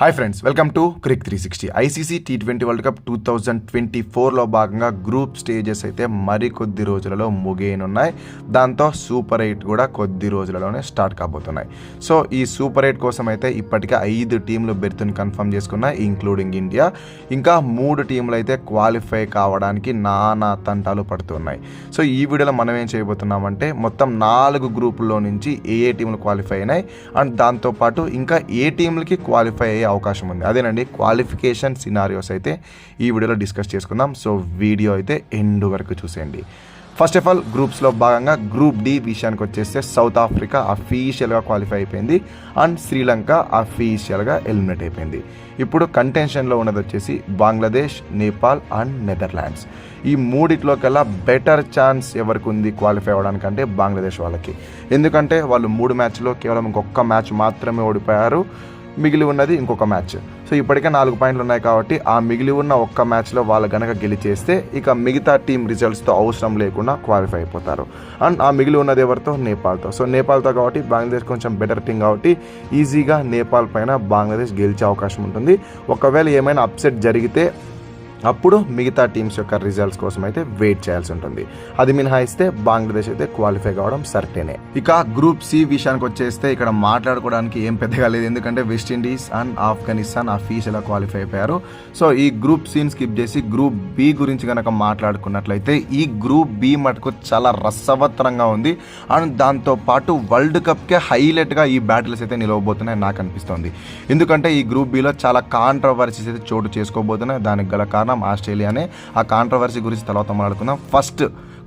Hi friends welcome to cric three sixty ICC T twenty world cup two thousand twenty ఫోర్లో భాగంగా group stages అయితే మరి కొద్ది రోజులలో ముగియనున్నాయి. దాంతో సూపర్ ఎయిట్ కూడా కొద్ది రోజులలోనే స్టార్ట్ కాబోతున్నాయి. సో ఈ సూపర్ ఎయిట్ కోసం అయితే ఇప్పటికే ఐదు టీంలు బెర్త్ని కన్ఫర్మ్ చేసుకున్నాయి ఇంక్లూడింగ్ ఇండియా ఇంకా మూడు టీంలు అయితే క్వాలిఫై కావడానికి నానా తంటాలు పడుతున్నాయి. సో ఈ వీడియోలో మనం ఏం చేయబోతున్నామంటే మొత్తం నాలుగు గ్రూపుల్లో నుంచి ఏ ఏ టీంలు క్వాలిఫై అయినాయి అండ్ దాంతోపాటు ఇంకా ఏ టీంలకి క్వాలిఫై అయ్యే అవకాశం ఉంది అదేనండి క్వాలిఫికేషన్ సినారియోస్ అయితే ఈ వీడియోలో డిస్కస్ చేసుకుందాం. సో వీడియో అయితే ఎండ్ వరకు చూసేయండి. ఫస్ట్ ఆఫ్ ఆల్ గ్రూప్స్లో భాగంగా గ్రూప్ డి విషయానికి వచ్చేస్తే సౌత్ ఆఫ్రికా అఫీషియల్గా క్వాలిఫై అయిపోయింది. అండ్ శ్రీలంక అఫీషియల్గా ఎలిమినేట్ అయిపోయింది. ఇప్పుడు కంటెన్షన్లో ఉన్నది వచ్చేసి బంగ్లాదేశ్ నేపాల్ అండ్ నెదర్లాండ్స్ ఈ మూడిట్లోకెల్లా బెటర్ ఛాన్స్ ఎవరికి ఉంది క్వాలిఫై అవ్వడానికంటే బంగ్లాదేశ్ వాళ్ళకి. ఎందుకంటే వాళ్ళు మూడు మ్యాచ్లో కేవలం ఇంకొక మ్యాచ్ మాత్రమే ఓడిపోయారు. మిగిలి ఉన్నది ఇంకొక మ్యాచ్. సో ఇప్పటికే నాలుగు పాయింట్లు ఉన్నాయి కాబట్టి ఆ మిగిలి ఉన్న ఒక్క మ్యాచ్లో వాళ్ళు గనక గెలిచేస్తే ఇక మిగతా టీం రిజల్ట్స్తో అవసరం లేకుండా క్వాలిఫై అయిపోతారు. అండ్ ఆ మిగిలి ఉన్నది ఎవరితో? నేపాల్తో. సో నేపాల్తో కాబట్టి బంగ్లాదేశ్ కొంచెం బెటర్ టీం కాబట్టి ఈజీగా నేపాల్ పైన బంగ్లాదేశ్ గెలిచే అవకాశం ఉంటుంది. ఒకవేళ ఏమైనా అప్సెట్ జరిగితే అప్పుడు మిగతా టీమ్స్ యొక్క రిజల్ట్స్ కోసం అయితే వెయిట్ చేయాల్సి ఉంటుంది. అది మినహాయిస్తే బంగ్లాదేశ్ అయితే క్వాలిఫై కావడం సర్టేనే ఇక గ్రూప్ సి విషయానికి వచ్చేస్తే ఇక్కడ మాట్లాడుకోవడానికి ఏం పెద్దగా లేదు. ఎందుకంటే వెస్టిండీస్ అండ్ ఆఫ్ఘనిస్తాన్ అఫీషియల్గా క్వాలిఫై అయిపోయారు. సో ఈ గ్రూప్ సీని స్కిప్ చేసి గ్రూప్ బి గురించి కనుక మాట్లాడుకున్నట్లయితే ఈ గ్రూప్ బి మటుకు చాలా రసవత్తరంగా ఉంది. అండ్ దాంతో పాటు వరల్డ్ కప్కే హైలైట్గా ఈ బ్యాటిల్స్ అయితే నిలవబోతున్నాయి నాకు అనిపిస్తోంది. ఎందుకంటే ఈ గ్రూప్ బిలో చాలా కాంట్రవర్సీస్ అయితే చోటు చేసుకోబోతున్నాయి. దానికి గల కారణం ఆస్ట్రేలియానే ఆ కాంట్రవర్సీ గురించి తర్వాత మాట్లాడుకుందాం. ఫస్ట్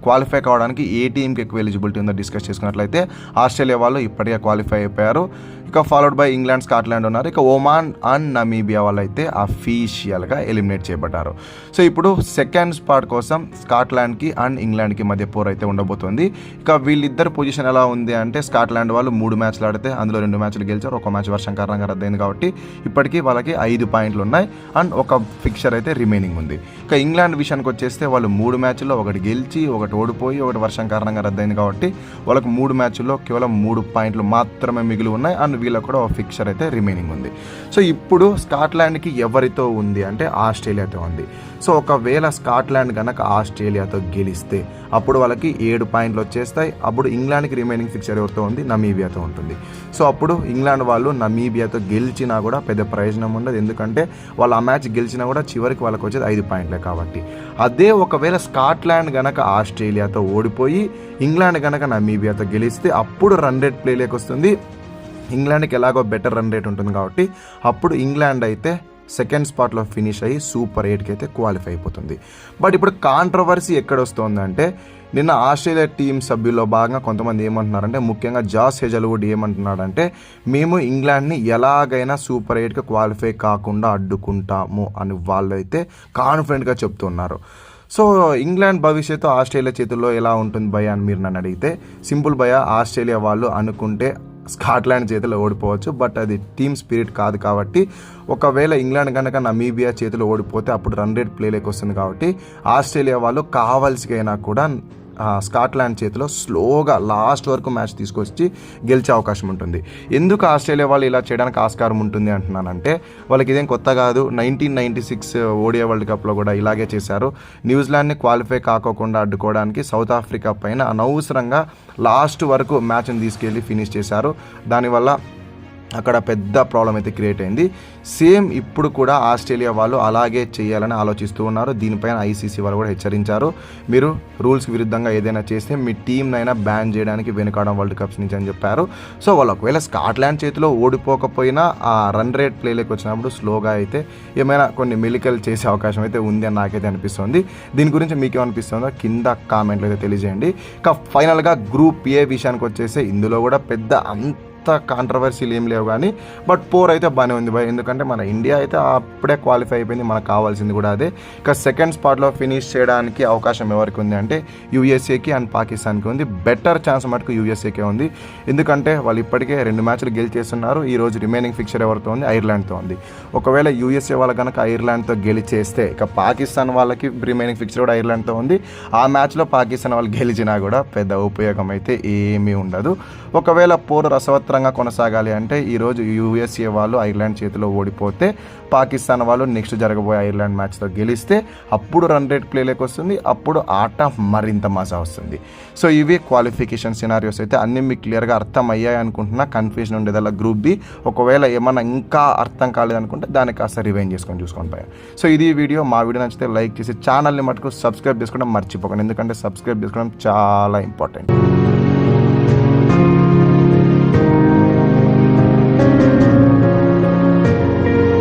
క్వాలిఫై కావడానికి ఏ టీంకి ఎక్కువ ఎలిజిబిలిటీ ఉందో డిస్కస్ చేసుకున్నట్లయితే ఆస్ట్రేలియా వాళ్ళు ఇప్పటికే క్వాలిఫై అయిపోయారు. ఇక ఫాలోడ్ బై ఇంగ్లాండ్ స్కాట్లాండ్ ఉన్నారు. ఇక ఒమాన్ అండ్ నమీబియా వాళ్ళు అయితే అఫీషియల్గా ఎలిమినేట్ చేయబడ్డారు. సో ఇప్పుడు సెకండ్ స్పాట్ కోసం స్కాట్లాండ్కి అండ్ ఇంగ్లాండ్కి మధ్య పోర్ అయితే ఉండబోతుంది. ఇక వీళ్ళిద్దరు పొజిషన్ ఎలా ఉంది అంటే స్కాట్లాండ్ వాళ్ళు మూడు మ్యాచ్లు ఆడితే అందులో రెండు మ్యాచ్లు గెలిచారు. ఒక మ్యాచ్ వర్షం కారణంగా రద్దయింది కాబట్టి ఇప్పటికీ వాళ్ళకి ఐదు పాయింట్లు ఉన్నాయి. అండ్ ఒక ఫిక్చర్ అయితే రిమైనింగ్ ఉంది. ఇక ఇంగ్లాండ్ విషయానికి వచ్చేస్తే వాళ్ళు మూడు మ్యాచ్ల్లో ఒకటి గెలిచి ఒకటి ఓడిపోయి ఒకటి వర్షం కారణంగా రద్దయింది కాబట్టి వాళ్ళకు మూడు మ్యాచ్ల్లో కేవలం మూడు పాయింట్లు మాత్రమే మిగిలి ఉన్నాయి. అండ్ వీళ్ళకి కూడా ఒక ఫిక్చర్ అయితే రిమైనింగ్ ఉంది. సో ఇప్పుడు స్కాట్లాండ్కి ఎవరితో ఉంది అంటే ఆస్ట్రేలియాతో ఉంది. సో ఒకవేళ స్కాట్లాండ్ కనుక ఆస్ట్రేలియాతో గెలిస్తే అప్పుడు వాళ్ళకి ఏడు పాయింట్లు వచ్చేస్తాయి. అప్పుడు ఇంగ్లాండ్కి రిమైనింగ్ ఫిక్చర్ ఎవరితో ఉంది? నమీబియాతో ఉంటుంది. సో అప్పుడు ఇంగ్లాండ్ వాళ్ళు నమీబియాతో గెలిచినా కూడా పెద్ద ప్రయోజనం ఉండదు. ఎందుకంటే వాళ్ళు ఆ మ్యాచ్ గెలిచినా కూడా చివరికి వాళ్ళకి వచ్చేది ఐదు పాయింట్లే కాబట్టి. అదే ఒకవేళ స్కాట్లాండ్ గనక ఆస్ట్రేలియాతో ఓడిపోయి ఇంగ్లాండ్ గనక నమీబియాతో గెలిస్తే అప్పుడు రన్ రేట్ ప్లేలోకి వస్తుంది. ఇంగ్లాండ్కి ఎలాగో బెటర్ రన్ రేట్ ఉంటుంది కాబట్టి అప్పుడు ఇంగ్లాండ్ అయితే సెకండ్ స్పాట్లో ఫినిష్ అయ్యి సూపర్ ఎయిట్కి అయితే క్వాలిఫై అయిపోతుంది. బట్ ఇప్పుడు కాంట్రవర్సీ ఎక్కడ వస్తుందంటే నిన్న ఆస్ట్రేలియా టీం సభ్యుల్లో భాగంగా కొంతమంది ఏమంటున్నారంటే ముఖ్యంగా జాస్ హెజల్వుడ్ ఏమంటున్నాడంటే మేము ఇంగ్లాండ్ని ఎలాగైనా సూపర్ ఎయిట్కి క్వాలిఫై కాకుండా అడ్డుకుంటాము అని వాళ్ళైతే కాన్ఫిడెంట్గా చెప్తున్నారు. సో ఇంగ్లాండ్ భవిష్యత్తు ఆస్ట్రేలియా చేతుల్లో ఎలా ఉంటుంది భయ అని మీరు నన్ను అడిగితే సింపుల్ భయ ఆస్ట్రేలియా వాళ్ళు అనుకుంటే స్కాట్లాండ్ చేతిలో ఓడిపోవచ్చు బట్ అది టీమ్ స్పిరిట్ కాదు కాబట్టి ఒకవేళ ఇంగ్లాండ్ కనుక నమీబియా చేతిలో ఓడిపోతే అప్పుడు రన్ రేట్ ప్లేలోకి వస్తుంది కాబట్టి ఆస్ట్రేలియా వాళ్ళు కావాల్సికైనా కూడా స్కాట్లాండ్ చేతిలో స్లోగా లాస్ట్ వరకు మ్యాచ్ తీసుకొచ్చి గెలిచే అవకాశం ఉంటుంది. ఎందుకు ఆస్ట్రేలియా వాళ్ళు ఇలా చేయడానికి ఆస్కారం ఉంటుంది అంటున్నానంటే వాళ్ళకి ఇదేం కొత్త కాదు. నైన్టీన్ నైన్టీ సిక్స్ ఓడియా వరల్డ్ కప్లో కూడా ఇలాగే చేశారు. న్యూజిలాండ్ని క్వాలిఫై కాకోకుండా అడ్డుకోవడానికి సౌత్ ఆఫ్రికా పైన అనవసరంగా లాస్ట్ వరకు మ్యాచ్ని తీసుకెళ్ళి ఫినిష్ చేశారు. దానివల్ల అక్కడ పెద్ద ప్రాబ్లం అయితే క్రియేట్ అయింది. సేమ్ ఇప్పుడు కూడా ఆస్ట్రేలియా వాళ్ళు అలాగే చేయాలని ఆలోచిస్తూ ఉన్నారు. దీనిపైన ఐసీసీ వాళ్ళు కూడా హెచ్చరించారు. మీరు రూల్స్కి విరుద్ధంగా ఏదైనా చేస్తే మీ టీంనైనా బ్యాన్ చేయడానికి వెనుకాడడం వరల్డ్ కప్స్ నుంచి అని చెప్పారు. సో వాళ్ళు ఒకవేళ స్కాట్లాండ్ చేతిలో ఓడిపోకపోయినా ఆ రన్ రేట్ ప్లేలోకి వచ్చినప్పుడు స్లోగా అయితే ఏమైనా కొన్ని మెలికలు చేసే అవకాశం అయితే ఉంది అని నాకైతే అనిపిస్తుంది. దీని గురించి మీకేమనిపిస్తుందో కింద కామెంట్లో అయితే తెలియజేయండి. ఇక ఫైనల్గా గ్రూప్ ఏ విషయానికి వచ్చేసి ఇందులో కూడా పెద్ద అంత అంత కాంట్రవర్సీలు ఏం లేవు కానీ బట్ పోర్ అయితే బాగానే ఉంది బాయ్ ఎందుకంటే మన ఇండియా అయితే అప్పుడే క్వాలిఫై అయిపోయింది మనకు కావాల్సింది కూడా అదే. ఇక సెకండ్ స్పాట్లో ఫినిష్ చేయడానికి అవకాశం ఎవరికి ఉంది అంటే యూఎస్ఏకి అండ్ పాకిస్తాన్కి ఉంది. బెటర్ ఛాన్స్ మటుకు యూఎస్ఏకే ఉంది. ఎందుకంటే వాళ్ళు ఇప్పటికే రెండు మ్యాచ్లు గెలిచేస్తున్నారు. ఈ రోజు రిమైనింగ్ ఫిక్చర్ ఎవరితో ఉంది? ఐర్లాండ్తో ఉంది. ఒకవేళ యూఎస్ఏ వాళ్ళు కనుక ఐర్లాండ్తో గెలిచేస్తే ఇక పాకిస్తాన్ వాళ్ళకి రిమైనింగ్ ఫిక్చర్ కూడా ఐర్లాండ్తో ఉంది. ఆ మ్యాచ్లో పాకిస్తాన్ వాళ్ళు గెలిచినా కూడా పెద్ద ఉపయోగం అయితే ఏమీ ఉండదు. ఒకవేళ పోరు రసవత్రం స్వతంత్రంగా కొనసాగాలి అంటే ఈరోజు యూఎస్ఏ వాళ్ళు ఐర్లాండ్ చేతిలో ఓడిపోతే పాకిస్తాన్ వాళ్ళు నెక్స్ట్ జరగబోయే ఐర్లాండ్ మ్యాచ్తో గెలిస్తే అప్పుడు రన్ రేట్ ప్లేలోకి వస్తుంది అప్పుడు ఆట మరింత మజా వస్తుంది. సో ఇవి క్వాలిఫికేషన్ సినారియోస్ అయితే అన్నీ మీకు క్లియర్గా అర్థం అయ్యాయి అనుకుంటున్నా. కన్ఫ్యూజన్ ఉండేదల్లా గ్రూప్ బి. ఒకవేళ ఏమన్నా ఇంకా అర్థం కాలేదనుకుంటే దాన్ని కాస్త రివైన్ చేసుకొని చూసుకొని పోయాం సో ఇది వీడియో. మా వీడియో నచ్చితే లైక్ చేసి ఛానల్ని మటుకు సబ్స్క్రైబ్ చేసుకోవడం మర్చిపోకండి. ఎందుకంటే సబ్స్క్రైబ్ చేసుకోవడం చాలా ఇంపార్టెంట్.